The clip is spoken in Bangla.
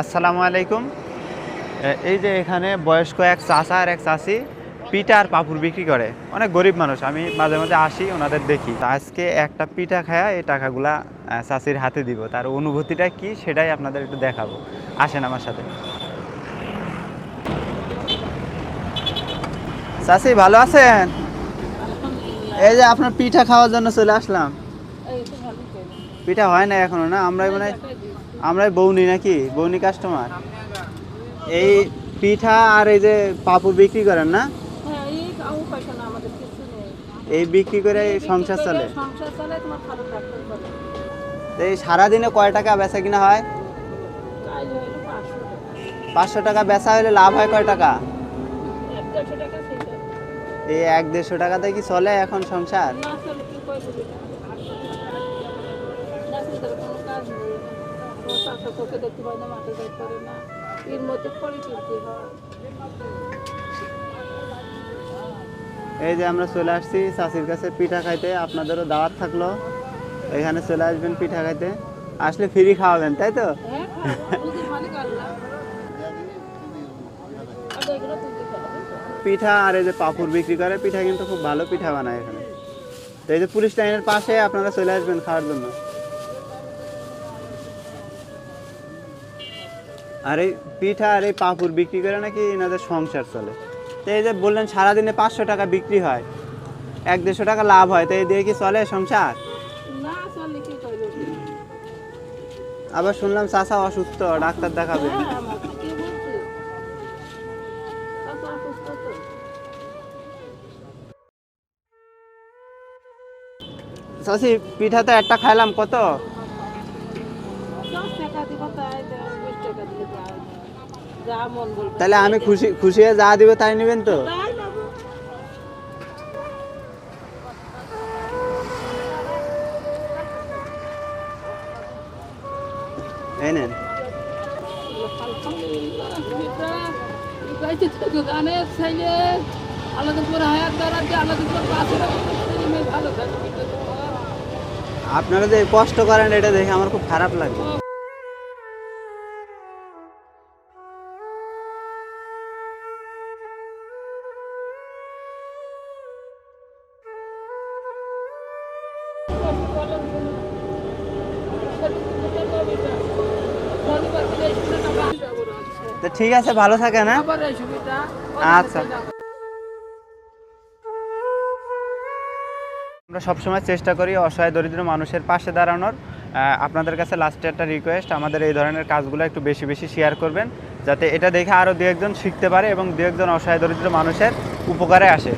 আসসালামু আলাইকুম। এই যে এখানে বয়স্ক এক চাচা আর এক চাচি পিঠা আর পাপুর বিক্রি করে। অনেক গরিব মানুষ আমি মাঝে মাঝে আসি ওনাদের দেখি। আজকে একটা পিঠা খায়া এই টাকাগুলা চাচির হাতে দিব। তার অনুভূতিটা কি সেটাই আপনাদের একটু দেখাবো। আসেন আমার সাথে। চাচি ভালো আছেন? এই যে আপনার পিঠা খাওয়ার জন্য চলে আসলাম। পিঠা হয় না এখনও না? আমরাই মানে আমরাই বৌনি নাকি? বৌনি কাস্টমার এই পিঠা আর এই যে পাপুর বিক্রি করেন না? হ্যাঁ, এই বিক্রি করে সংসার চলে? এই সারাদিনে কয় টাকা বেচা কিনা হয়? কাজ হইল 500 টাকা। পাঁচশো টাকা বেচা হলে লাভ হয় কয় টাকা। এই এক দেড়শো টাকাতে কি চলে এখন সংসার? এই যে আমরা চলে আসছি চাষির কাছে পিঠা খাইতে, আপনাদেরও দাওয়াত থাকল। এখানে চলে আসবেন পিঠা খাইতে। আসলে ফ্রি খাওয়াবেন, তাই তো। পিঠা আর এই যে পাপুর বিক্রি করে, পিঠা কিন্তু খুব ভালো পিঠা বানায় এখানে। তো এই যে পুলিশ লাইনের পাশে আপনারা চলে আসবেন খাওয়ার জন্য। আর এই পিঠা আর এই পাপুর বিক্রি করে নাকি এনাদের সংসার চলে। তো এই যে বললেন সারাদিনে পাঁচশো টাকা বিক্রি হয় এক দেড়শো টাকা লাভ হয় তো এই দিয়ে কি চলে সংসার? আবার শুনলাম চাচা অসুস্থ ডাক্তার দেখাবে। হ্যাঁ, তো। চাচি পিঠা তো একটা খাইলাম কত? টাকা দিব তাই দেয়, বিশ টাকা দিলে তাই দেয়। যা মন বলবে তাহলে আমি খুশি খুশি হয়ে যা দিব তাই নেবেন তো? এই নেন। আপনারা যে কষ্ট করেন এটা দেখে আমার খুব খারাপ লাগে তো ঠিক আছে ভালো এই সুবিধা আচ্ছা। আমরা সবসময় চেষ্টা করি অসহায় দরিদ্র মানুষের পাশে দাঁড়ানোর। আপনাদের কাছে লাস্টে একটা রিকোয়েস্ট আমাদের এই ধরনের কাজগুলো একটু বেশি বেশি শেয়ার করবেন যাতে এটা দেখে আরও দু একজন শিখতে পারে এবং দু একজন অসহায় দরিদ্র মানুষের উপকারে আসে।